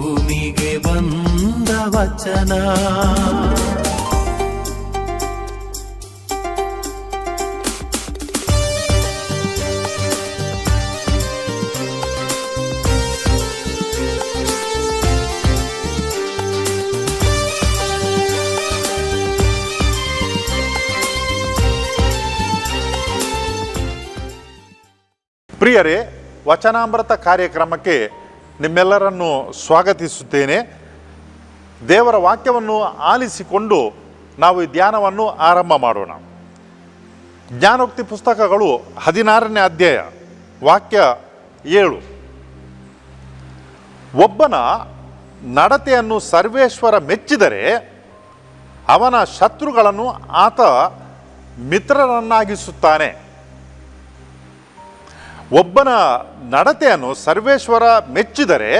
ಭೂಮಿಗೆ ಬಂದ ವಚನ. ಪ್ರಿಯರೇ ವಚನಾಮೃತ ಕಾರ್ಯಕ್ರಮಕ್ಕೆ ನಿಮ್ಮೆಲ್ಲರನ್ನು ಸ್ವಾಗತಿಸುತ್ತೇನೆ. ದೇವರ ವಾಕ್ಯವನ್ನು ಆಲಿಸಿಕೊಂಡು ನಾವು ಈ ಧ್ಯಾನವನ್ನು ಆರಂಭ ಮಾಡೋಣ. ಜ್ಞಾನೋಕ್ತಿ ಪುಸ್ತಕಗಳು ಹದಿನಾರನೇ ಅಧ್ಯಾಯ, ವಾಕ್ಯ ಏಳು. ಒಬ್ಬನ ನಡತೆಯನ್ನು ಸರ್ವೇಶ್ವರ ಮೆಚ್ಚಿದರೆ ಅವನ ಶತ್ರುಗಳನ್ನು ಆತ ಮಿತ್ರರನ್ನಾಗಿಸುತ್ತಾನೆ. ಒಬ್ಬನ ನಡತೆಯನ್ನು ಸರ್ವೇಶ್ವರ ಮೆಚ್ಚಿದರೆ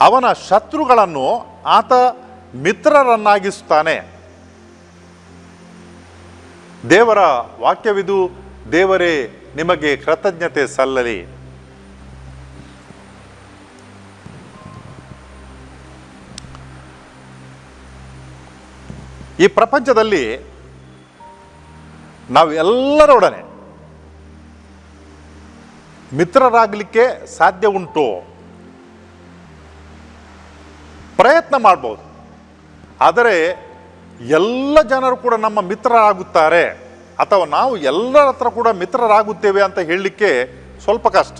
ಅವನ ಶತ್ರುಗಳನ್ನು ಆತ ಮಿತ್ರರನ್ನಾಗಿಸುತ್ತಾನೆ. ದೇವರ ವಾಕ್ಯವಿದು, ದೇವರೇ, ನಿಮಗೆ ಕೃತಜ್ಞತೆ ಸಲ್ಲಲಿ. ಈ ಪ್ರಪಂಚದಲ್ಲಿ ನಾವು ಎಲ್ಲರೊಡನೆ ಮಿತ್ರರಾಗಲಿಕ್ಕೆ ಸಾಧ್ಯ ಉಂಟು. ಪ್ರಯತ್ನ ಮಾಡ್ಬೋದು. ಆದರೆ ಎಲ್ಲ ಜನರು ಕೂಡ ನಮ್ಮ ಮಿತ್ರರಾಗುತ್ತಾರೆ. ಅಥವಾ ನಾವು ಎಲ್ಲರ ಹತ್ರ ಕೂಡ ಮಿತ್ರರಾಗುತ್ತೇವೆ ಅಂತ ಹೇಳಲಿಕ್ಕೆ ಸ್ವಲ್ಪ ಕಷ್ಟ.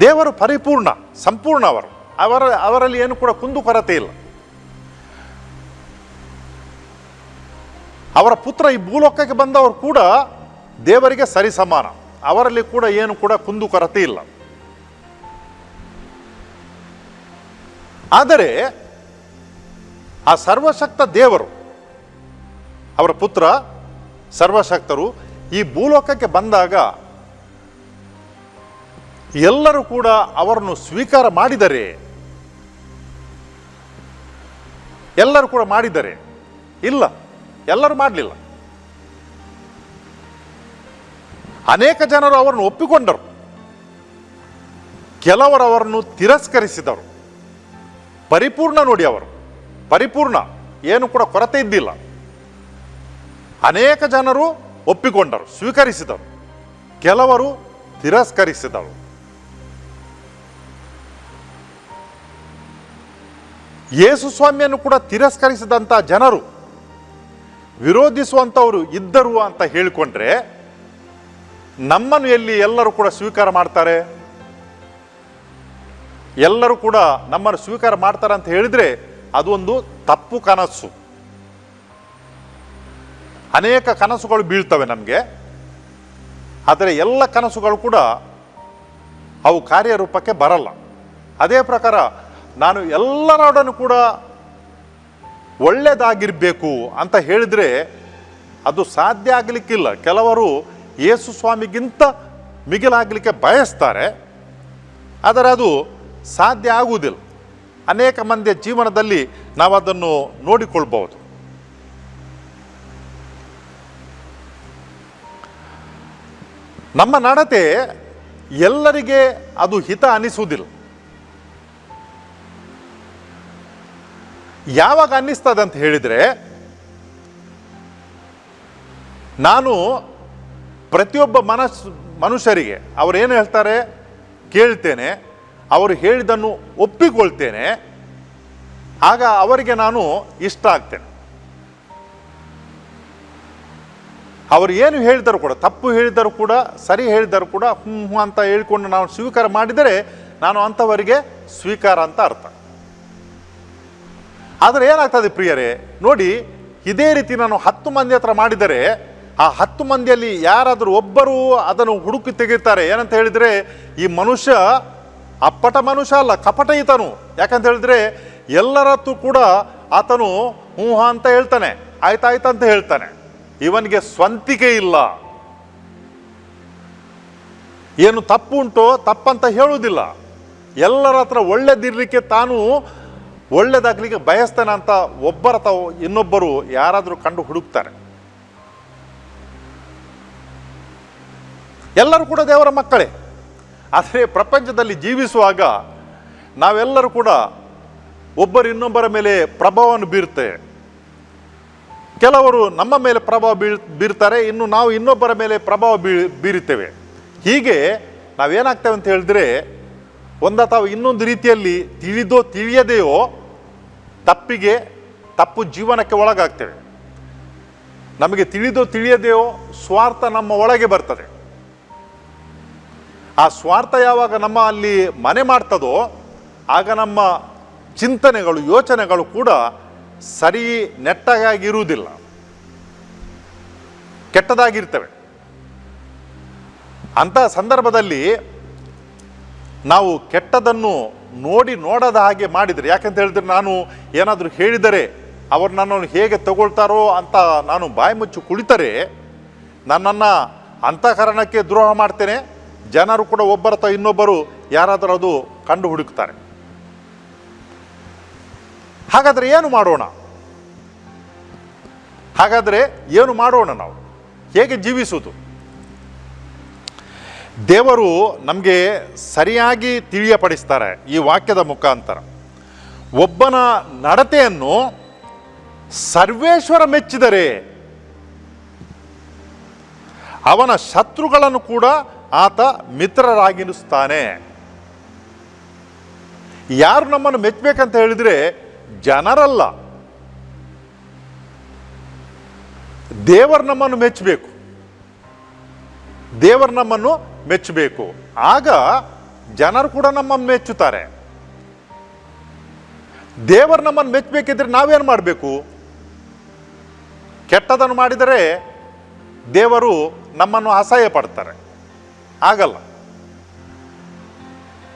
ದೇವರು ಪರಿಪೂರ್ಣ, ಸಂಪೂರ್ಣ ಅವರು. ಅವರ, ಅವರಲ್ಲಿ ಏನು ಕೂಡ ಕುಂದು ಕೊರತೆ ಇಲ್ಲ. ಅವರ ಪುತ್ರ ಈ ಭೂಲೋಕಕ್ಕೆ ಬಂದವರು ಕೂಡ ದೇವರಿಗೆ ಸರಿ ಸಮಾನ. ಅವರಲ್ಲಿ ಕೂಡ ಏನು ಕೂಡ ಕುಂದು ಕೊರತೆ ಇಲ್ಲ. ಆದರೆ ಆ ಸರ್ವಶಕ್ತ ದೇವರು, ಅವರ ಪುತ್ರ, ಸರ್ವಶಕ್ತರು ಈ ಭೂಲೋಕಕ್ಕೆ ಬಂದಾಗ ಎಲ್ಲರೂ ಕೂಡ ಅವರನ್ನು ಸ್ವೀಕಾರ ಮಾಡಿದರೆ, ಎಲ್ಲರೂ ಕೂಡ ಮಾಡಿದರೆ, ಇಲ್ಲ, ಎಲ್ಲರೂ ಮಾಡಲಿಲ್ಲ. ಅನೇಕ ಜನರು ಅವರನ್ನು ಒಪ್ಪಿಕೊಂಡರು. ಕೆಲವರು ಅವರನ್ನು ತಿರಸ್ಕರಿಸಿದರು. ಪರಿಪೂರ್ಣ ನೋಡಿ ಅವರು. ಪರಿಪೂರ್ಣ. ಏನು ಕೂಡ ಕೊರತೆ ಇದ್ದಿಲ್ಲ. ಅನೇಕ ಜನರು ಒಪ್ಪಿಕೊಂಡರು, ಸ್ವೀಕರಿಸಿದರು. ಕೆಲವರು ತಿರಸ್ಕರಿಸಿದರು. ಯೇಸು ಸ್ವಾಮಿಯನ್ನು ಕೂಡ ತಿರಸ್ಕರಿಸಿದಂಥ ಜನರು ವಿರೋಧಿಸುವಂಥವರು ಇದ್ದರು ಅಂತ ಹೇಳಿಕೊಂಡ್ರೆ ನಮ್ಮನ್ನು ಎಲ್ಲಿ ಎಲ್ಲರೂ ಕೂಡ ಸ್ವೀಕಾರ ಮಾಡ್ತಾರೆ? ಎಲ್ಲರೂ ಕೂಡ ನಮ್ಮನ್ನು ಸ್ವೀಕಾರ ಮಾಡ್ತಾರೆ ಅಂತ ಹೇಳಿದ್ರೆ ಅದು ಒಂದು ತಪ್ಪು ಕನಸು. ಅನೇಕ ಕನಸುಗಳು ಬೀಳ್ತವೆ ನಮಗೆ. ಆದರೆ ಎಲ್ಲ ಕನಸುಗಳು ಕೂಡ ಅವು ಕಾರ್ಯರೂಪಕ್ಕೆ ಬರಲ್ಲ. ಅದೇ ಪ್ರಕಾರ ನಾನು ಎಲ್ಲರೊಡನೆ ಕೂಡ ಒಳ್ಳೆಯದಾಗಿರಬೇಕು ಅಂತ ಹೇಳಿದರೆ ಅದು ಸಾಧ್ಯ ಆಗಲಿಕ್ಕಿಲ್ಲ. ಕೆಲವರು ಯೇಸು ಸ್ವಾಮಿಗಿಂತ ಮಿಗಿಲಾಗಲಿಕ್ಕೆ ಬಯಸ್ತಾರೆ, ಆದರೆ ಅದು ಸಾಧ್ಯ ಆಗುವುದಿಲ್ಲ. ಅನೇಕ ಮಂದಿಯ ಜೀವನದಲ್ಲಿ ನಾವು ಅದನ್ನು ನೋಡಿಕೊಳ್ಬಹುದು. ನಮ್ಮ ನಡತೆ ಎಲ್ಲರಿಗೆ ಅದು ಹಿತ ಅನಿಸುವುದಿಲ್ಲ. ಯಾವಾಗ ಅನ್ನಿಸ್ತದೆ ಅಂತ ಹೇಳಿದರೆ, ನಾನು ಪ್ರತಿಯೊಬ್ಬ ಮನಸ್, ಮನುಷ್ಯರಿಗೆ ಅವರೇನು ಹೇಳ್ತಾರೆ? ಕೇಳ್ತೇನೆ. ಅವರು ಹೇಳಿದ್ದನ್ನು ಒಪ್ಪಿಕೊಳ್ತೇನೆ. ಆಗ ಅವರಿಗೆ ನಾನು ಇಷ್ಟ ಆಗ್ತೇನೆ. ಅವರು ಏನು ಹೇಳಿದರು ಕೂಡ, ತಪ್ಪು ಹೇಳಿದರೂ ಕೂಡ, ಸರಿ ಹೇಳಿದರು ಕೂಡ ಹ್ಞೂ ಹ್ಞೂ ಅಂತ ಹೇಳ್ಕೊಂಡು ನಾವು ಸ್ವೀಕಾರ ಮಾಡಿದರೆ ನಾನು ಅಂಥವರಿಗೆ ಸ್ವೀಕಾರ ಅಂತ ಅರ್ಥ. ಆದರೆ ಏನಾಗ್ತದೆ ಪ್ರಿಯರೇ? ನೋಡಿ, ಇದೇ ರೀತಿ ನಾನು ಹತ್ತು ಮಂದಿ ಹತ್ರ ಮಾಡಿದರೆ ಆ ಹತ್ತು ಮಂದಿಯಲ್ಲಿ ಯಾರಾದರೂ ಒಬ್ಬರು ಅದನ್ನು ಹುಡುಕಿ ತೆಗಿತಾರೆ ಏನಂತ ಹೇಳಿದರೆ, ಈ ಮನುಷ್ಯ ಅಪ್ಪಟ ಮನುಷ್ಯ ಅಲ್ಲ, ಕಪಟ ಈತನು. ಯಾಕಂತ ಹೇಳಿದ್ರೆ, ಎಲ್ಲರತ್ತೂ ಕೂಡ ಆತನು ಹ್ಞೂ ಅಂತ ಹೇಳ್ತಾನೆ. ಆಯ್ತಾಯ್ತ ಅಂತ ಹೇಳ್ತಾನೆ. ಇವನಿಗೆ ಸ್ವಂತಿಕೆ ಇಲ್ಲ. ಏನು ತಪ್ಪು ಉಂಟೋ, ತಪ್ಪಂತ ಹೇಳುವುದಿಲ್ಲ. ಎಲ್ಲರ ಹತ್ರ ಒಳ್ಳೇದಿರ್ಲಿಕ್ಕೆ ತಾನು ಒಳ್ಳೇದಾಗ್ಲಿಕ್ಕೆ ಬಯಸ್ತಾನೆ ಅಂತ ಒಬ್ಬರ ತಾವು ಇನ್ನೊಬ್ಬರು ಯಾರಾದರೂ ಕಂಡು ಹುಡುಕ್ತಾರೆ. ಎಲ್ಲರೂ ಕೂಡ ದೇವರ ಮಕ್ಕಳೇ. ಆದರೆ ಪ್ರಪಂಚದಲ್ಲಿ ಜೀವಿಸುವಾಗ ನಾವೆಲ್ಲರೂ ಕೂಡ ಒಬ್ಬರು ಇನ್ನೊಬ್ಬರ ಮೇಲೆ ಪ್ರಭಾವವನ್ನು ಬೀರುತ್ತೆ. ಕೆಲವರು ನಮ್ಮ ಮೇಲೆ ಪ್ರಭಾವ ಬೀಳ್, ಬೀರ್ತಾರೆ, ಇನ್ನು ನಾವು ಇನ್ನೊಬ್ಬರ ಮೇಲೆ ಪ್ರಭಾವ ಬೀ ಬೀರುತ್ತೇವೆ ಹೀಗೆ ನಾವೇನಾಗ್ತೇವೆ ಅಂತ ಹೇಳಿದ್ರೆ, ಒಂದು ಅಥವಾ ಇನ್ನೊಂದು ರೀತಿಯಲ್ಲಿ ತಿಳಿದೋ ತಿಳಿಯದೆಯೋ ತಪ್ಪಿಗೆ ತಪ್ಪು ಜೀವನಕ್ಕೆ ಒಳಗಾಗ್ತೇವೆ. ನಮಗೆ ತಿಳಿದೋ ತಿಳಿಯದೆಯೋ ಸ್ವಾರ್ಥ ನಮ್ಮ ಒಳಗೆ ಬರ್ತದೆ. ಆ ಸ್ವಾರ್ಥ ಯಾವಾಗ ನಮ್ಮ ಅಲ್ಲಿ ಮನೆ ಮಾಡ್ತದೋ ಆಗ ನಮ್ಮ ಚಿಂತನೆಗಳು, ಯೋಚನೆಗಳು ಕೂಡ ಸರಿ ನೆಟ್ಟಗಾಗಿರುವುದಿಲ್ಲ ಕೆಟ್ಟದಾಗಿರ್ತವೆ. ಅಂತ ಸಂದರ್ಭದಲ್ಲಿ ನಾವು ಕೆಟ್ಟದನ್ನು ನೋಡಿ ನೋಡದ ಹಾಗೆ ಮಾಡಿದರೆ, ಯಾಕಂತ ಹೇಳಿದ್ರೆ ನಾನು ಏನಾದರೂ ಹೇಳಿದರೆ, ಅವರು ನನ್ನನ್ನು ಹೇಗೆ ತಗೊಳ್ತಾರೋ ಅಂತ ನಾನು ಬಾಯಿ ಮುಚ್ಚಿ ಕುಳಿತರೆ, ನನ್ನನ್ನು ಅಂತಃಕರಣಕ್ಕೆ ದ್ರೋಹ ಮಾಡ್ತೇನೆ ಜನರು ಕೂಡ ಒಬ್ಬರ ಅಥವಾ ಇನ್ನೊಬ್ಬರು ಯಾರಾದರೂ ಅದು ಕಂಡು ಹುಡುಕ್ತಾರೆ. ಹಾಗಾದರೆ ಏನು ಮಾಡೋಣ? ಹಾಗಾದರೆ ಏನು ಮಾಡೋಣ ನಾವು? ಹೇಗೆ ಜೀವಿಸುವುದು? ದೇವರು ನಮಗೆ ಸರಿಯಾಗಿ ತಿಳಿಯಪಡಿಸ್ತಾರೆ ಈ ವಾಕ್ಯದ ಮುಖಾಂತರ. ಒಬ್ಬನ ನಡತೆಯನ್ನು ಸರ್ವೇಶ್ವರ ಮೆಚ್ಚಿದರೆ ಅವನ ಶತ್ರುಗಳನ್ನು ಕೂಡ ಆತ ಮಿತ್ರರಾಗಿನಿಸ್ತಾನೆ. ಯಾರು ನಮ್ಮನ್ನು ಮೆಚ್ಚಬೇಕಂತ ಹೇಳಿದ್ರೆ ಜನರಲ್ಲ. ದೇವರು ನಮ್ಮನ್ನು ಮೆಚ್ಚಬೇಕು. ದೇವರು ನಮ್ಮನ್ನು ಮೆಚ್ಚಬೇಕು. ಆಗ ಜನರು ಕೂಡ ನಮ್ಮನ್ನು ಮೆಚ್ಚುತ್ತಾರೆ. ದೇವರು ನಮ್ಮನ್ನು ಮೆಚ್ಚಬೇಕಿದ್ರೆ ನಾವೇನು ಮಾಡಬೇಕು? ಕೆಟ್ಟದನ್ನು ಮಾಡಿದರೆ ದೇವರು ನಮ್ಮನ್ನು ಅಸಹ್ಯ ಪಡ್ತಾರೆ ಆಗಲ್ಲ.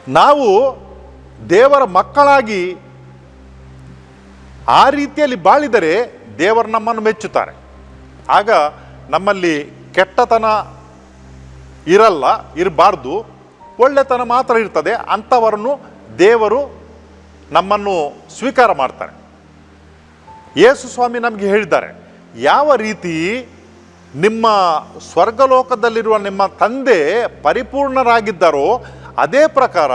ನಾವು ದೇವರ ಮಕ್ಕಳಾಗಿ ಆ ರೀತಿಯಲ್ಲಿ ಬಾಳಿದರೆ ದೇವರು ನಮ್ಮನ್ನು ಮೆಚ್ಚುತ್ತಾರೆ. ಆಗ ನಮ್ಮಲ್ಲಿ ಕೆಟ್ಟತನ ಇರಲ್ಲ, ಇರಬಾರ್ದು. ಒಳ್ಳೆತನ ಮಾತ್ರ ಇರ್ತದೆ. ಅಂಥವರನ್ನು ದೇವರು ನಮ್ಮನ್ನು ಸ್ವೀಕಾರ ಮಾಡ್ತಾರೆ. ಯೇಸು ಸ್ವಾಮಿ ನಮಗೆ ಹೇಳಿದ್ದಾರೆ, ಯಾವ ರೀತಿ ನಿಮ್ಮ ಸ್ವರ್ಗಲೋಕದಲ್ಲಿರುವ ನಿಮ್ಮ ತಂದೆ ಪರಿಪೂರ್ಣರಾಗಿದ್ದರೋ ಅದೇ ಪ್ರಕಾರ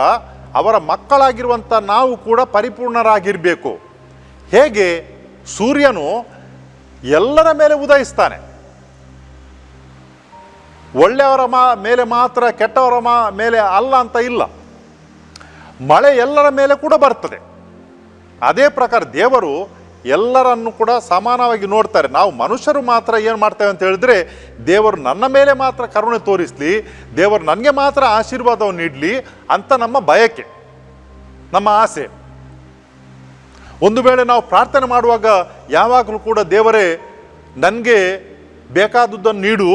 ಅವರ ಮಕ್ಕಳಾಗಿರುವಂಥ ನಾವು ಕೂಡ ಪರಿಪೂರ್ಣರಾಗಿರಬೇಕು. ಹೇಗೆ? ಸೂರ್ಯನು ಎಲ್ಲರ ಮೇಲೆ ಉದಯಿಸ್ತಾನೆ. ಒಳ್ಳೆಯವರ ಮಾ ಮೇಲೆ ಮಾತ್ರ, ಕೆಟ್ಟವರ ಮಾ ಮೇಲೆ ಅಲ್ಲ ಅಂತ ಇಲ್ಲ. ಮಳೆ ಎಲ್ಲರ ಮೇಲೆ ಕೂಡ ಬರ್ತದೆ. ಅದೇ ಪ್ರಕಾರ ದೇವರು ಎಲ್ಲರನ್ನು ಕೂಡ ಸಮಾನವಾಗಿ ನೋಡ್ತಾರೆ. ನಾವು ಮನುಷ್ಯರು ಮಾತ್ರ ಏನು ಮಾಡ್ತೇವೆ ಅಂತ ಹೇಳಿದ್ರೆ, ದೇವರು ನನ್ನ ಮೇಲೆ ಮಾತ್ರ ಕರುಣೆ ತೋರಿಸಲಿ, ದೇವರು ನನಗೆ ಮಾತ್ರ ಆಶೀರ್ವಾದವನ್ನು ನೀಡಲಿ ಅಂತ ನಮ್ಮ ಬಯಕೆ, ನಮ್ಮ ಆಸೆ. ಒಂದು ವೇಳೆ ನಾವು ಪ್ರಾರ್ಥನೆ ಮಾಡುವಾಗ ಯಾವಾಗಲೂ ಕೂಡ ದೇವರೇ, ನನಗೆ ಬೇಕಾದದ್ದನ್ನು ನೀಡು,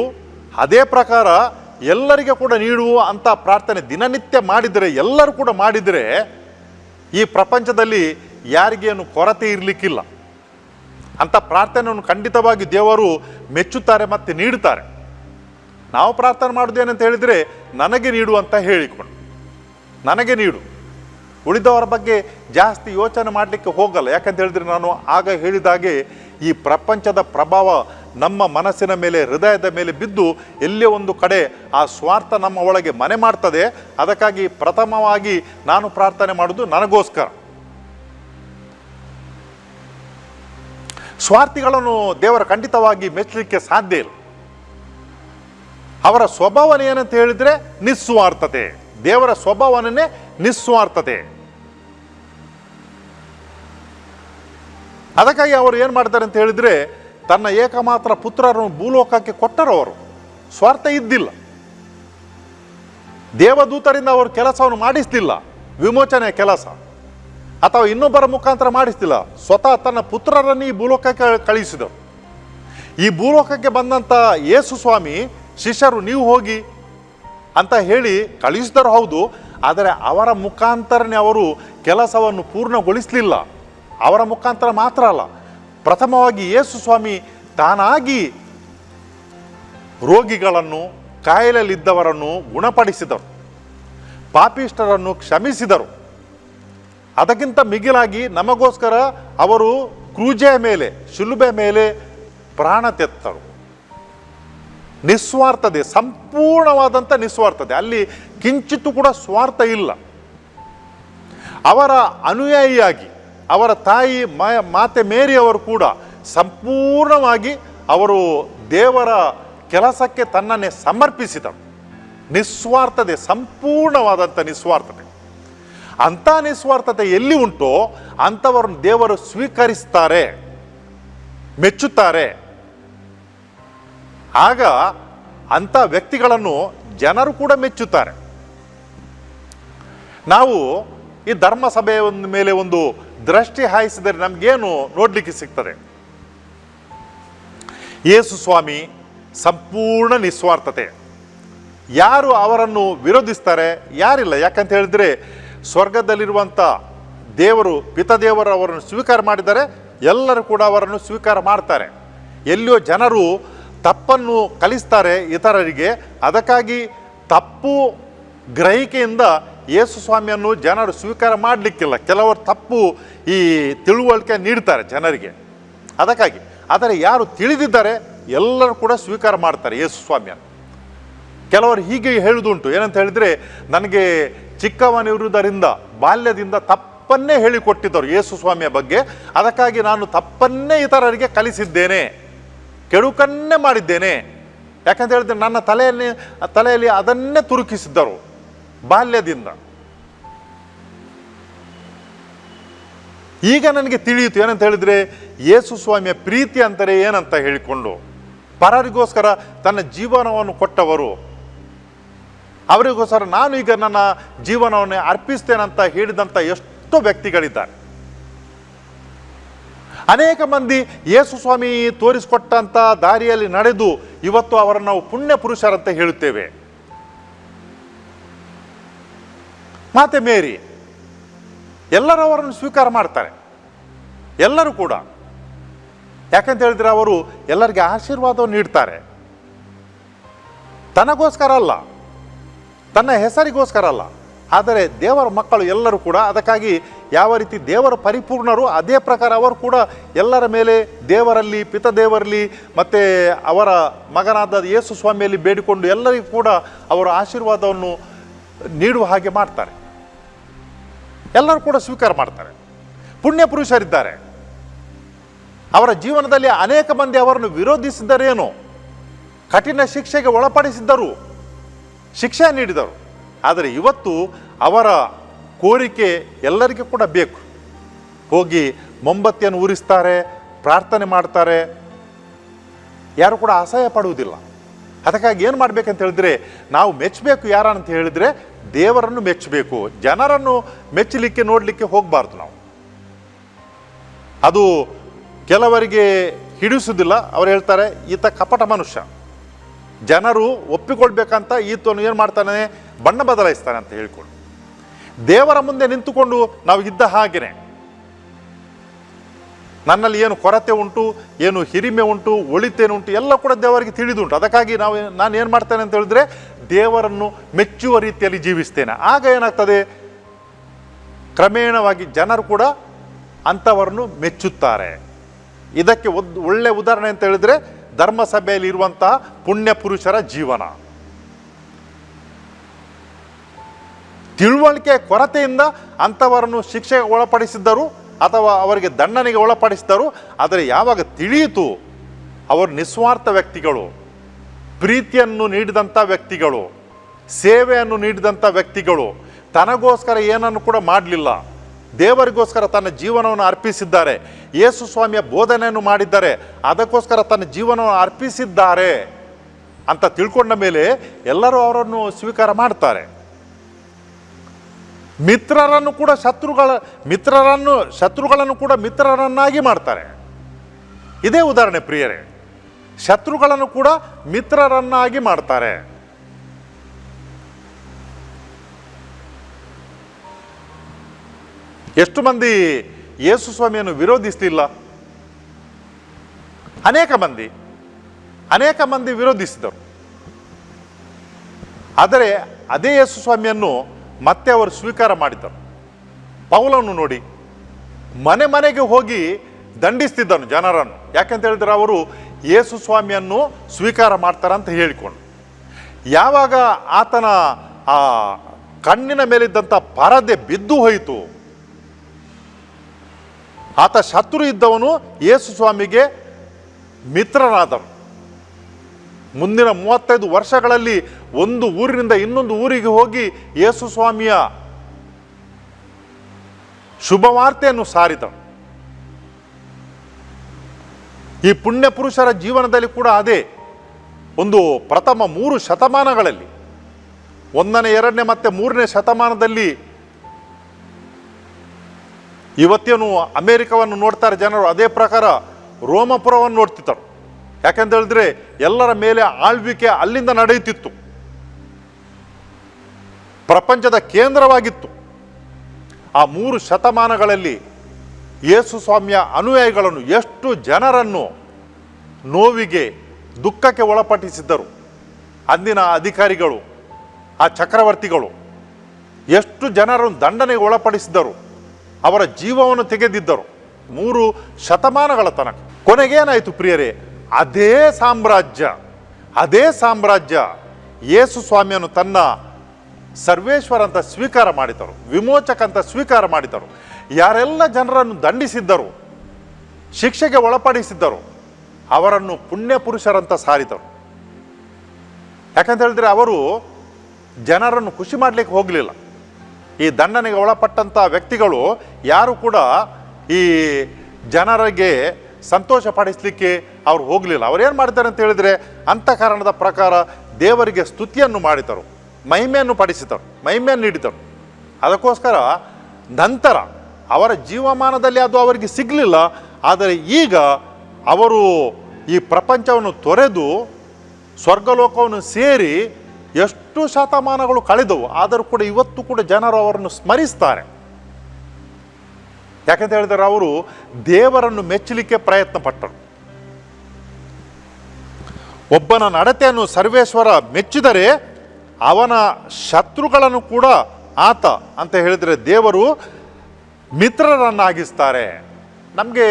ಅದೇ ಪ್ರಕಾರ ಎಲ್ಲರಿಗೆ ಕೂಡ ನೀಡು ಅಂತ ಪ್ರಾರ್ಥನೆ ದಿನನಿತ್ಯ ಮಾಡಿದರೆ, ಎಲ್ಲರೂ ಕೂಡ ಮಾಡಿದರೆ, ಈ ಪ್ರಪಂಚದಲ್ಲಿ ಯಾರಿಗೇನು ಕೊರತೆ ಇರಲಿಕ್ಕಿಲ್ಲ. ಅಂತ ಪ್ರಾರ್ಥನೆಯನ್ನು ಖಂಡಿತವಾಗಿ ದೇವರು ಮೆಚ್ಚುತ್ತಾರೆ ಮತ್ತು ನೀಡುತ್ತಾರೆ. ನಾವು ಪ್ರಾರ್ಥನೆ ಮಾಡೋದೇನಂತ ಹೇಳಿದರೆ, ನನಗೆ ನೀಡು ಅಂತ ಹೇಳಿಕೊಂಡು. ನನಗೆ ನೀಡು. ಉಳಿದವರ ಬಗ್ಗೆ ಜಾಸ್ತಿ ಯೋಚನೆ ಮಾಡಲಿಕ್ಕೆ ಹೋಗಲ್ಲ. ಯಾಕಂತ ಹೇಳಿದ್ರೆ ನಾನು ಆಗ ಹೇಳಿದಾಗೆ ಈ ಪ್ರಪಂಚದ ಪ್ರಭಾವ ನಮ್ಮ ಮನಸ್ಸಿನ ಮೇಲೆ, ಹೃದಯದ ಮೇಲೆ ಬಿದ್ದು ಎಲ್ಲೇ ಒಂದು ಕಡೆ ಆ ಸ್ವಾರ್ಥ ನಮ್ಮ ಒಳಗೆ ಮನೆ ಮಾಡ್ತದೆ. ಅದಕ್ಕಾಗಿ ಪ್ರಥಮವಾಗಿ ನಾನು ಪ್ರಾರ್ಥನೆ ಮಾಡೋದು ನನಗೋಸ್ಕರ. ಸ್ವಾರ್ಥಿಗಳನ್ನು ದೇವರ ಖಂಡಿತವಾಗಿ ಮೆಚ್ಚಲಿಕ್ಕೆ ಸಾಧ್ಯ ಇಲ್ಲ. ಅವರ ಸ್ವಭಾವನೆ ಏನಂತ ಹೇಳಿದ್ರೆ ನಿಸ್ವಾರ್ಥತೆ. ದೇವರ ಸ್ವಭಾವನೇ ನಿಸ್ವಾರ್ಥತೆ. ಅದಕ್ಕಾಗಿ ಅವರು ಏನು ಮಾಡ್ತಾರೆ ಅಂತ ಹೇಳಿದ್ರೆ ತನ್ನ ಏಕಮಾತ್ರ ಪುತ್ರರನ್ನು ಭೂಲೋಕಕ್ಕೆ ಕೊಟ್ಟರು ಅವರು. ಸ್ವಾರ್ಥ ಇದ್ದಿಲ್ಲ. ದೇವದೂತರಿಂದ ಅವರು ಕೆಲಸವನ್ನು ಮಾಡಿಸ್ಲಿಲ್ಲ. ವಿಮೋಚನೆ ಕೆಲಸ. ಅಥವಾ ಇನ್ನೊಬ್ಬರ ಮುಖಾಂತರ ಮಾಡಿಸ್ತಿಲ್ಲ. ಸ್ವತಃ ತನ್ನ ಪುತ್ರರನ್ನು ಈ ಭೂಲೋಕಕ್ಕೆ ಕಳಿಸಿದರು ಈ ಭೂಲೋಕಕ್ಕೆ ಬಂದಂಥ ಯೇಸು ಸ್ವಾಮಿ, ಶಿಷ್ಯರು, ನೀವು ಹೋಗಿ ಅಂತ ಹೇಳಿ ಕಳಿಸಿದರು ಹೌದು, ಆದರೆ ಅವರ ಮುಖಾಂತರನೇ ಅವರು ಕೆಲಸವನ್ನು ಪೂರ್ಣಗೊಳಿಸಲಿಲ್ಲ. ಅವರ ಮುಖಾಂತರ ಮಾತ್ರ ಅಲ್ಲ, ಪ್ರಥಮವಾಗಿ ಯೇಸು ಸ್ವಾಮಿ ತಾನಾಗಿ ರೋಗಿಗಳನ್ನು, ಕಾಯಿಲೆಯಲ್ಲಿದ್ದವರನ್ನು ಗುಣಪಡಿಸಿದರು. ಪಾಪಿಷ್ಟರನ್ನು ಕ್ಷಮಿಸಿದರು. ಅದಕ್ಕಿಂತ ಮಿಗಿಲಾಗಿ ನಮಗೋಸ್ಕರ ಅವರು ಕ್ರೂಜೆಯ ಮೇಲೆ, ಶಿಲುಬೆ ಮೇಲೆ ಪ್ರಾಣ ತೆತ್ತರು. ನಿಸ್ವಾರ್ಥತೆ ಸಂಪೂರ್ಣವಾದಂಥ ನಿಸ್ವಾರ್ಥತೆ. ಅಲ್ಲಿ ಕಿಂಚಿತ್ತು ಕೂಡ ಸ್ವಾರ್ಥ ಇಲ್ಲ. ಅವರ ಅನುಯಾಯಿಯಾಗಿ, ಅವರ ತಾಯಿ ಮಾತೆ ಮಾತೆ ಮೇರಿಯವರು ಕೂಡ ಸಂಪೂರ್ಣವಾಗಿ ಅವರು ದೇವರ ಕೆಲಸಕ್ಕೆ ತನ್ನನ್ನೇ ಸಮರ್ಪಿಸಿದರು. ನಿಸ್ವಾರ್ಥತೆ ಸಂಪೂರ್ಣವಾದಂಥ ನಿಸ್ವಾರ್ಥತೆ. ಅಂಥ ನಿಸ್ವಾರ್ಥತೆ ಎಲ್ಲಿ ಉಂಟೋ ಅಂಥವ್ರನ್ನ ದೇವರು ಸ್ವೀಕರಿಸ್ತಾರೆ, ಮೆಚ್ಚುತ್ತಾರೆ. ಆಗ ಅಂಥ ವ್ಯಕ್ತಿಗಳನ್ನು ಜನರು ಕೂಡ ಮೆಚ್ಚುತ್ತಾರೆ. ನಾವು ಈ ಧರ್ಮ ಸಭೆಯ ಒಂದು ಮೇಲೆ ಒಂದು ದೃಷ್ಟಿ ಹಾಯಿಸಿದರೆ ನಮಗೇನು ನೋಡಲಿಕ್ಕೆ ಸಿಗ್ತದೆ? ಯೇಸು ಸ್ವಾಮಿ ಸಂಪೂರ್ಣ ನಿಸ್ವಾರ್ಥತೆ. ಯಾರು ಅವರನ್ನು ವಿರೋಧಿಸ್ತಾರೆ? ಯಾರಿಲ್ಲ. ಯಾಕಂತ ಹೇಳಿದ್ರೆ ಸ್ವರ್ಗದಲ್ಲಿರುವಂಥ ದೇವರು, ಪಿತದೇವರು ಅವರನ್ನು ಸ್ವೀಕಾರ ಮಾಡಿದರೆ ಎಲ್ಲರೂ ಕೂಡ ಅವರನ್ನು ಸ್ವೀಕಾರ ಮಾಡ್ತಾರೆ. ಎಲ್ಲಿಯೋ ಜನರು ತಪ್ಪನ್ನು ಕಲಿಸ್ತಾರೆ ಇತರರಿಗೆ. ಅದಕ್ಕಾಗಿ ತಪ್ಪು ಗ್ರಹಿಕೆಯಿಂದ ಯೇಸು ಸ್ವಾಮಿಯನ್ನು ಜನರು ಸ್ವೀಕಾರ ಮಾಡಲಿಕ್ಕಿಲ್ಲ. ಕೆಲವರು ತಪ್ಪು ಈ ತಿಳುವಳಿಕೆ ನೀಡ್ತಾರೆ ಜನರಿಗೆ. ಅದಕ್ಕಾಗಿ. ಆದರೆ ಯಾರು ತಿಳಿದಿದ್ದಾರೆ, ಎಲ್ಲರೂ ಕೂಡ ಸ್ವೀಕಾರ ಮಾಡ್ತಾರೆ ಯೇಸು ಸ್ವಾಮಿಯನ್ನು. ಕೆಲವರು ಹೀಗೆ ಹೇಳುವುದುಂಟು. ಏನಂತ ಹೇಳಿದರೆ, ನನಗೆ ಚಿಕ್ಕವನಿರುವುದರಿಂದ ಬಾಲ್ಯದಿಂದ ತಪ್ಪನ್ನೇ ಹೇಳಿಕೊಟ್ಟಿದ್ದರು ಯೇಸು ಸ್ವಾಮಿಯ ಬಗ್ಗೆ. ಅದಕ್ಕಾಗಿ ನಾನು ತಪ್ಪನ್ನೇ ಇತರರಿಗೆ ಕಲಿಸಿದ್ದೇನೆ. ಕೆಡುಕನ್ನೇ ಮಾಡಿದ್ದೇನೆ. ಯಾಕಂತ ಹೇಳಿದ್ರೆ ನನ್ನ ತಲೆಯಲ್ಲಿ ತಲೆಯಲ್ಲಿ ಅದನ್ನೇ ತುರುಕಿಸಿದ್ದರು ಬಾಲ್ಯದಿಂದ. ಈಗ ನನಗೆ ತಿಳಿಯಿತು, ಏನಂತ ಹೇಳಿದ್ರೆ ಯೇಸು ಸ್ವಾಮಿಯ ಪ್ರೀತಿ ಅಂತಾರೆ ಏನಂತ ಹೇಳಿಕೊಂಡು, ಪರರಿಗೋಸ್ಕರ ತನ್ನ ಜೀವನವನ್ನು ಕೊಟ್ಟವರು ಅವರಿಗೋಸ್ಕರ ನಾನು ಈಗ ನನ್ನ ಜೀವನವನ್ನು ಅರ್ಪಿಸ್ತೇನಂತ ಹೇಳಿದಂಥ ಎಷ್ಟೋ ವ್ಯಕ್ತಿಗಳಿದ್ದಾರೆ. ಅನೇಕ ಮಂದಿ ಯೇಸು ಸ್ವಾಮಿ ತೋರಿಸಿಕೊಟ್ಟಂಥ ದಾರಿಯಲ್ಲಿ ನಡೆದು ಇವತ್ತು ಅವರನ್ನು ನಾವು ಪುಣ್ಯ ಪುರುಷರಂತ ಹೇಳುತ್ತೇವೆ. ಮಾತೆ ಮೇರಿ, ಎಲ್ಲರೂ ಅವರನ್ನು ಸ್ವೀಕಾರ ಮಾಡ್ತಾರೆ. ಎಲ್ಲರೂ ಕೂಡ. ಯಾಕಂತ ಹೇಳಿದ್ರೆ ಅವರು ಎಲ್ಲರಿಗೆ ಆಶೀರ್ವಾದವನ್ನು ನೀಡ್ತಾರೆ. ತನಗೋಸ್ಕರ ಅಲ್ಲ. ತನ್ನ ಹೆಸರಿಗೋಸ್ಕರ ಅಲ್ಲ. ಆದರೆ ದೇವರ ಮಕ್ಕಳು ಎಲ್ಲರೂ ಕೂಡ ಅದಕ್ಕಾಗಿ ಯಾವ ರೀತಿ ದೇವರ ಪರಿಪೂರ್ಣರು, ಅದೇ ಪ್ರಕಾರ ಅವರು ಕೂಡ ಎಲ್ಲರ ಮೇಲೆ ದೇವರಲ್ಲಿ, ಪಿತದೇವರಲ್ಲಿ, ಮತ್ತು ಅವರ ಮಗನಾದ ಯೇಸು ಸ್ವಾಮಿಯಲ್ಲಿ ಬೇಡಿಕೊಂಡು ಎಲ್ಲರಿಗೂ ಕೂಡ ಅವರ ಆಶೀರ್ವಾದವನ್ನು ನೀಡುವ ಹಾಗೆ ಮಾಡ್ತಾರೆ. ಎಲ್ಲರೂ ಕೂಡ ಸ್ವೀಕಾರ ಮಾಡ್ತಾರೆ. ಪುಣ್ಯ ಪುರುಷರಿದ್ದಾರೆ. ಅವರ ಜೀವನದಲ್ಲಿ ಅನೇಕ ಮಂದಿ ಅವರನ್ನು ವಿರೋಧಿಸಿದ್ದರೇನು? ಕಠಿಣ ಶಿಕ್ಷೆಗೆ ಒಳಪಡಿಸಿದ್ದರು. ಶಿಕ್ಷೆ ನೀಡಿದರು ಆದರೆ ಇವತ್ತು ಅವರ ಕೋರಿಕೆ ಎಲ್ಲರಿಗೂ ಕೂಡ ಬೇಕು. ಹೋಗಿ ಮೊಂಬತ್ತಿಯನ್ನು ಉರಿಸ್ತಾರೆ ಪ್ರಾರ್ಥನೆ ಮಾಡ್ತಾರೆ. ಯಾರು ಕೂಡ ಅಸಹ್ಯ ಪಡುವುದಿಲ್ಲ. ಅದಕ್ಕಾಗಿ ಏನು ಮಾಡಬೇಕಂತ ಹೇಳಿದ್ರೆ, ನಾವು ಮೆಚ್ಚಬೇಕು ಯಾರಂತ ಹೇಳಿದರೆ, ದೇವರನ್ನು ಮೆಚ್ಚಬೇಕು. ಜನರನ್ನು ಮೆಚ್ಚಲಿಕ್ಕೆ, ನೋಡಲಿಕ್ಕೆ ಹೋಗಬಾರ್ದು ನಾವು. ಅದು ಕೆಲವರಿಗೆ ಹಿಡಿಸುವುದಿಲ್ಲ. ಅವರು ಹೇಳ್ತಾರೆ, ಈತ ಕಪಟ ಮನುಷ್ಯ. ಜನರು ಒಪ್ಪಿಕೊಳ್ಬೇಕಂತ ಈತನು ಏನು ಮಾಡ್ತಾನೆ? ಬಣ್ಣ ಬದಲಾಯಿಸ್ತಾನೆ ಅಂತ ಹೇಳ್ಕೊಂಡು. ದೇವರ ಮುಂದೆ ನಿಂತುಕೊಂಡು ನಾವು ಇದ್ದ ಹಾಗೆಯೇ ನನ್ನಲ್ಲಿ ಏನು ಕೊರತೆ ಉಂಟು, ಏನು ಹಿರಿಮೆ ಉಂಟು ಒಳಿತೇನುಂಟು ಎಲ್ಲ ಕೂಡ ದೇವರಿಗೆ ತಿಳಿದುಂಟು. ಅದಕ್ಕಾಗಿ ನಾವು ನಾನು ಏನು ಮಾಡ್ತೇನೆ ಅಂತ ಹೇಳಿದ್ರೆ, ದೇವರನ್ನು ಮೆಚ್ಚುವ ರೀತಿಯಲ್ಲಿ ಜೀವಿಸ್ತೇನೆ. ಆಗ ಏನಾಗ್ತದೆ? ಕ್ರಮೇಣವಾಗಿ ಜನರು ಕೂಡ ಅಂಥವರನ್ನು ಮೆಚ್ಚುತ್ತಾರೆ. ಇದಕ್ಕೆ ಒದ್ ಒಳ್ಳೆ ಉದಾಹರಣೆ ಅಂತ ಹೇಳಿದ್ರೆ ಧರ್ಮಸಭೆಯಲ್ಲಿ ಇರುವಂತಹ ಪುಣ್ಯ ಪುರುಷರ ಜೀವನ. ತಿಳುವಳಿಕೆ ಕೊರತೆಯಿಂದ ಅಂಥವರನ್ನು ಶಿಕ್ಷೆಗೆ ಒಳಪಡಿಸಿದ್ದರು ಅಥವಾ ಅವರಿಗೆ ದಂಡನೆಗೆ ಒಳಪಡಿಸಿದರು ಆದರೆ ಯಾವಾಗ ತಿಳಿಯಿತು ಅವರು ನಿಸ್ವಾರ್ಥ ವ್ಯಕ್ತಿಗಳು, ಪ್ರೀತಿಯನ್ನು ನೀಡಿದಂಥ ವ್ಯಕ್ತಿಗಳು, ಸೇವೆಯನ್ನು ನೀಡಿದಂಥ ವ್ಯಕ್ತಿಗಳು, ತನಗೋಸ್ಕರ ಏನನ್ನು ಕೂಡ ಮಾಡಲಿಲ್ಲ. ದೇವರಿಗೋಸ್ಕರ ತನ್ನ ಜೀವನವನ್ನು ಅರ್ಪಿಸಿದ್ದಾರೆ. ಯೇಸು ಸ್ವಾಮಿಯ ಬೋಧನೆಯನ್ನು ಮಾಡಿದ್ದಾರೆ. ಅದಕ್ಕೋಸ್ಕರ ತನ್ನ ಜೀವನವನ್ನು ಅರ್ಪಿಸಿದ್ದಾರೆ ಅಂತ ತಿಳ್ಕೊಂಡ ಮೇಲೆ ಎಲ್ಲರೂ ಅವರನ್ನು ಸ್ವೀಕಾರ ಮಾಡ್ತಾರೆ. ಮಿತ್ರರನ್ನು ಕೂಡ ಶತ್ರುಗಳ, ಮಿತ್ರರನ್ನು, ಶತ್ರುಗಳನ್ನು ಕೂಡ ಮಿತ್ರರನ್ನಾಗಿ ಮಾಡ್ತಾರೆ. ಇದೇ ಉದಾಹರಣೆ ಪ್ರಿಯರೇ. ಶತ್ರುಗಳನ್ನು ಕೂಡ ಮಿತ್ರರನ್ನಾಗಿ ಮಾಡ್ತಾರೆ. ಎಷ್ಟು ಮಂದಿ ಯೇಸು ಸ್ವಾಮಿಯನ್ನು ವಿರೋಧಿಸ್ತಿಲ್ಲ? ಅನೇಕ ಮಂದಿ ಅನೇಕ ಮಂದಿ ವಿರೋಧಿಸಿದರು. ಆದರೆ ಅದೇ ಯೇಸು ಸ್ವಾಮಿಯನ್ನು ಮತ್ತೆ ಅವರು ಸ್ವೀಕಾರ ಮಾಡಿದರು ಪೌಲನ್ನು ನೋಡಿ, ಮನೆ ಮನೆಗೆ ಹೋಗಿ ದಂಡಿಸ್ತಿದ್ದನು ಜನರನ್ನು. ಯಾಕಂತ ಹೇಳಿದ್ರೆ ಅವರು ಯೇಸು ಸ್ವಾಮಿಯನ್ನು ಸ್ವೀಕಾರ ಮಾಡ್ತಾರಂತ ಹೇಳಿಕೊಂಡು ಯಾವಾಗ ಆತನ ಆ ಕಣ್ಣಿನ ಮೇಲಿದ್ದಂಥ ಪರದೆ ಬಿದ್ದು ಹೋಯಿತು ಆತ ಶತ್ರು ಇದ್ದವನು ಯೇಸು ಸ್ವಾಮಿಗೆ ಮಿತ್ರರಾದರು ಮುಂದಿನ ಮೂವತ್ತೈದು ವರ್ಷಗಳಲ್ಲಿ ಒಂದು ಊರಿನಿಂದ ಇನ್ನೊಂದು ಊರಿಗೆ ಹೋಗಿ ಯೇಸು ಸ್ವಾಮಿಯ ಶುಭವಾರ್ತೆಯನ್ನು ಸಾರಿದನು. ಈ ಪುಣ್ಯ ಪುರುಷರ ಜೀವನದಲ್ಲಿ ಕೂಡ ಅದೇ ಒಂದು ಪ್ರಥಮ ಮೂರು ಶತಮಾನಗಳಲ್ಲಿ, ಒಂದನೇ, ಎರಡನೇ ಮತ್ತೆ ಮೂರನೇ ಶತಮಾನದಲ್ಲಿ ಇವತ್ತೇನು ಅಮೇರಿಕವನ್ನು ನೋಡ್ತಾರೆ ಜನರು, ಅದೇ ಪ್ರಕಾರ ರೋಮಪುರವನ್ನು ನೋಡ್ತಿದ್ದರು. ಯಾಕಂತ ಹೇಳಿದ್ರೆ ಎಲ್ಲರ ಮೇಲೆ ಆಳ್ವಿಕೆ ಅಲ್ಲಿಂದ ನಡೆಯುತ್ತಿತ್ತು. ಪ್ರಪಂಚದ ಕೇಂದ್ರವಾಗಿತ್ತು. ಆ ಮೂರು ಶತಮಾನಗಳಲ್ಲಿ ಯೇಸು ಸ್ವಾಮಿಯ ಅನುಯಾಯಿಗಳನ್ನು ಎಷ್ಟು ಜನರನ್ನು ನೋವಿಗೆ, ದುಃಖಕ್ಕೆ ಒಳಪಡಿಸಿದ್ದರು. ಅಂದಿನ ಅಧಿಕಾರಿಗಳು, ಆ ಚಕ್ರವರ್ತಿಗಳು ಎಷ್ಟು ಜನರನ್ನು ದಂಡನೆಗೆ ಒಳಪಡಿಸಿದ್ದರು. ಅವರ ಜೀವವನ್ನು ತೆಗೆದಿದ್ದರು. ಮೂರು ಶತಮಾನಗಳ ತನಕ. ಕೊನೆಗೇನಾಯಿತು ಪ್ರಿಯರೇ? ಅದೇ ಸಾಮ್ರಾಜ್ಯ. ಅದೇ ಸಾಮ್ರಾಜ್ಯ. ಯೇಸು ಸ್ವಾಮಿಯನ್ನು ತನ್ನ ಸರ್ವೇಶ್ವರ ಅಂತ ಸ್ವೀಕಾರ ಮಾಡಿದರು. ವಿಮೋಚಕ ಅಂತ ಸ್ವೀಕಾರ ಮಾಡಿದರು. ಯಾರೆಲ್ಲ ಜನರನ್ನು ದಂಡಿಸಿದ್ದರು, ಶಿಕ್ಷೆಗೆ ಒಳಪಡಿಸಿದ್ದರು, ಅವರನ್ನು ಪುಣ್ಯ ಪುರುಷರಂತ ಸಾರಿದರು. ಯಾಕಂತ ಹೇಳಿದ್ರೆ ಅವರು ಜನರನ್ನು ಖುಷಿ ಮಾಡಲಿಕ್ಕೆ ಹೋಗಲಿಲ್ಲ. ಈ ದಂಡನೆಗೆ ಒಳಪಟ್ಟಂಥ ವ್ಯಕ್ತಿಗಳು ಯಾರು ಕೂಡ ಈ ಜನರಿಗೆ ಸಂತೋಷ ಪಡಿಸಲಿಕ್ಕೆ ಅವ್ರು ಹೋಗಲಿಲ್ಲ. ಅವ್ರು ಏನು ಮಾಡ್ತಾರೆ ಅಂತ ಹೇಳಿದರೆ ಅಂಥ ಕಾರಣದ ಪ್ರಕಾರ ದೇವರಿಗೆ ಸ್ತುತಿಯನ್ನು ಮಾಡಿದರು. ಮಹಿಮೆಯನ್ನು ಪಡಿಸಿದರು. ಮಹಿಮೆಯನ್ನು ನೀಡಿದರು. ಅದಕ್ಕೋಸ್ಕರ ನಂತರ ಅವರ ಜೀವಮಾನದಲ್ಲಿ ಅದು ಅವರಿಗೆ ಸಿಗಲಿಲ್ಲ. ಆದರೆ ಈಗ ಅವರು ಈ ಪ್ರಪಂಚವನ್ನು ತೊರೆದು ಸ್ವರ್ಗಲೋಕವನ್ನು ಸೇರಿ ಎಷ್ಟು ಶತಮಾನಗಳು ಕಳೆದವು, ಆದರೂ ಕೂಡ ಇವತ್ತು ಕೂಡ ಜನರು ಅವರನ್ನು ಸ್ಮರಿಸ್ತಾರೆ. ಯಾಕಂತ ಹೇಳಿದರೆ ಅವರು ದೇವರನ್ನು ಮೆಚ್ಚಲಿಕ್ಕೆ ಪ್ರಯತ್ನ ಪಟ್ಟರು ಒಬ್ಬನ ನಡತೆಯನ್ನು ಸರ್ವೇಶ್ವರ ಮೆಚ್ಚಿದರೆ ಅವನ ಶತ್ರುಗಳನ್ನು ಕೂಡ ಆತ ಅಂತ ಹೇಳಿದರೆ ದೇವರು ಮಿತ್ರರನ್ನಾಗಿಸ್ತಾರೆ. ನಮಗೆ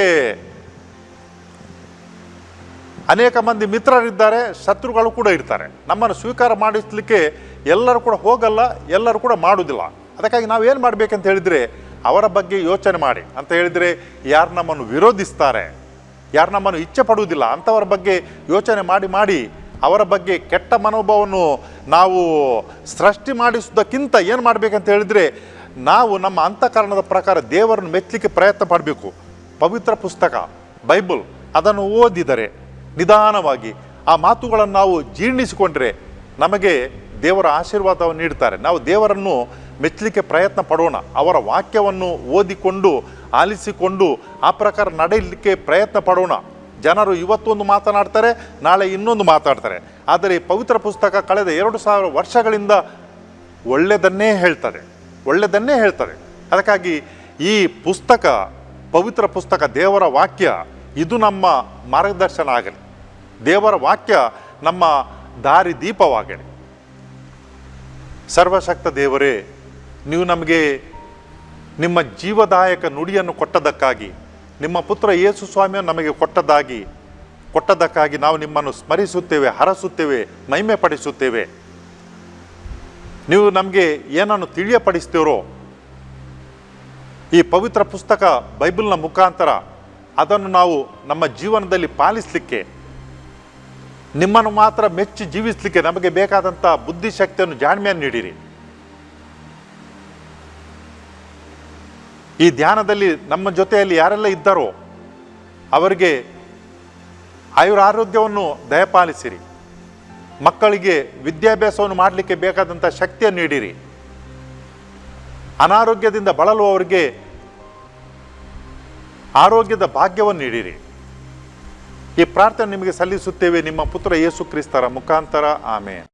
ಅನೇಕ ಮಂದಿ ಮಿತ್ರರಿದ್ದಾರೆ, ಶತ್ರುಗಳು ಕೂಡ ಇರ್ತಾರೆ. ನಮ್ಮನ್ನು ಸ್ವೀಕಾರ ಮಾಡಿಸ್ಲಿಕ್ಕೆ ಎಲ್ಲರೂ ಕೂಡ ಹೋಗಲ್ಲ, ಎಲ್ಲರೂ ಕೂಡ ಮಾಡುವುದಿಲ್ಲ. ಅದಕ್ಕಾಗಿ ನಾವು ಏನು ಮಾಡಬೇಕಂತ ಹೇಳಿದರೆ, ಅವರ ಬಗ್ಗೆ ಯೋಚನೆ ಮಾಡಿ. ಅಂತ ಹೇಳಿದರೆ, ಯಾರು ನಮ್ಮನ್ನು ವಿರೋಧಿಸ್ತಾರೆ, ಯಾರು ನಮ್ಮನ್ನು ಇಚ್ಛೆ ಪಡುವುದಿಲ್ಲ ಅಂಥವರ ಬಗ್ಗೆ ಯೋಚನೆ ಮಾಡಿ ಮಾಡಿ, ಅವರ ಬಗ್ಗೆ ಕೆಟ್ಟ ಮನೋಭಾವವನ್ನು ನಾವು ಸೃಷ್ಟಿ ಮಾಡಿಸುವುದಕ್ಕಿಂತ ಏನು ಮಾಡಬೇಕಂತ ಹೇಳಿದರೆ, ನಾವು ನಮ್ಮ ಅಂತಃಕರಣದ ಪ್ರಕಾರ ದೇವರನ್ನು ಮೆಚ್ಚಲಿಕ್ಕೆ ಪ್ರಯತ್ನ ಪಡಬೇಕು. ಪವಿತ್ರ ಪುಸ್ತಕ, ಬೈಬಲ್, ಅದನ್ನು ಓದಿದರೆ ನಿಧಾನವಾಗಿ ಆ ಮಾತುಗಳನ್ನು ನಾವು ಜೀರ್ಣಿಸಿಕೊಂಡ್ರೆ ನಮಗೆ ದೇವರ ಆಶೀರ್ವಾದವನ್ನು ನೀಡ್ತಾರೆ ನಾವು ದೇವರನ್ನು ಮೆಚ್ಚಲಿಕ್ಕೆ ಪ್ರಯತ್ನ ಪಡೋಣ. ಅವರ ವಾಕ್ಯವನ್ನು ಓದಿಕೊಂಡು, ಆಲಿಸಿಕೊಂಡು ಆ ಪ್ರಕಾರ ನಡೆಯಲಿಕ್ಕೆ ಪ್ರಯತ್ನ ಪಡೋಣ. ಜನರು ಇವತ್ತೊಂದು ಮಾತನಾಡ್ತಾರೆ, ನಾಳೆ ಇನ್ನೊಂದು ಮಾತಾಡ್ತಾರೆ ಆದರೆ ಈ ಪವಿತ್ರ ಪುಸ್ತಕ ಕಳೆದ ಎರಡು ಸಾವಿರ ವರ್ಷಗಳಿಂದ ಒಳ್ಳೆಯದನ್ನೇ ಹೇಳ್ತಾರೆ ಒಳ್ಳೆಯದನ್ನೇ ಹೇಳ್ತಾರೆ ಅದಕ್ಕಾಗಿ ಈ ಪುಸ್ತಕ, ಪವಿತ್ರ ಪುಸ್ತಕ ದೇವರ ವಾಕ್ಯ ಇದು ನಮ್ಮ ಮಾರ್ಗದರ್ಶನ ಆಗಲಿ. ದೇವರ ವಾಕ್ಯ ನಮ್ಮ ದಾರಿ ದೀಪವಾಗಲಿ. ಸರ್ವಶಕ್ತ ದೇವರೇ, ನೀವು ನಮಗೆ ನಿಮ್ಮ ಜೀವದಾಯಕ ನುಡಿಯನ್ನು ಕೊಟ್ಟದಕ್ಕಾಗಿ, ನಿಮ್ಮ ಪುತ್ರ ಯೇಸು ಸ್ವಾಮಿಯನ್ನು ನಮಗೆ ಕೊಟ್ಟದಾಗಿ, ಕೊಟ್ಟದಕ್ಕಾಗಿ ನಾವು ನಿಮ್ಮನ್ನು ಸ್ಮರಿಸುತ್ತೇವೆ, ಹರಸುತ್ತೇವೆ ಮಹಿಮೆ ಪಡಿಸುತ್ತೇವೆ ನೀವು ನಮಗೆ ಏನನ್ನು ತಿಳಿಯಪಡಿಸ್ತೀರೋ ಈ ಪವಿತ್ರ ಪುಸ್ತಕ ಬೈಬಲ್ನ ಮುಖಾಂತರ ಅದನ್ನು ನಾವು ನಮ್ಮ ಜೀವನದಲ್ಲಿ ಪಾಲಿಸಲಿಕ್ಕೆ, ನಿಮ್ಮನ್ನು ಮಾತ್ರ ಮೆಚ್ಚಿ ಜೀವಿಸಲಿಕ್ಕೆ ನಮಗೆ ಬೇಕಾದಂಥ ಬುದ್ಧಿಶಕ್ತಿಯನ್ನು ಜಾಣ್ಮೆಯನ್ನು ನೀಡಿರಿ. ಈ ಧ್ಯಾನದಲ್ಲಿ ನಮ್ಮ ಜೊತೆಯಲ್ಲಿ ಯಾರೆಲ್ಲ ಇದ್ದಾರೋ ಅವರಿಗೆ ಆಯುರ ಆರೋಗ್ಯವನ್ನು ದಯಪಾಲಿಸಿರಿ. ಮಕ್ಕಳಿಗೆ ವಿದ್ಯಾಭ್ಯಾಸವನ್ನು ಮಾಡಲಿಕ್ಕೆ ಬೇಕಾದಂಥ ಶಕ್ತಿಯನ್ನು ನೀಡಿರಿ. ಅನಾರೋಗ್ಯದಿಂದ ಬಳಲುವವರಿಗೆ ಆರೋಗ್ಯದ ಭಾಗ್ಯವನ್ನು ನೀಡಿರಿ. ಈ ಪ್ರಾರ್ಥನೆ ನಿಮಗೆ ಸಲ್ಲಿಸುತ್ತೇವೆ. ನಿಮ್ಮ ಪುತ್ರ ಯೇಸು ಕ್ರಿಸ್ತರ ಮುಖಾಂತರ. ಆಮೇನ್.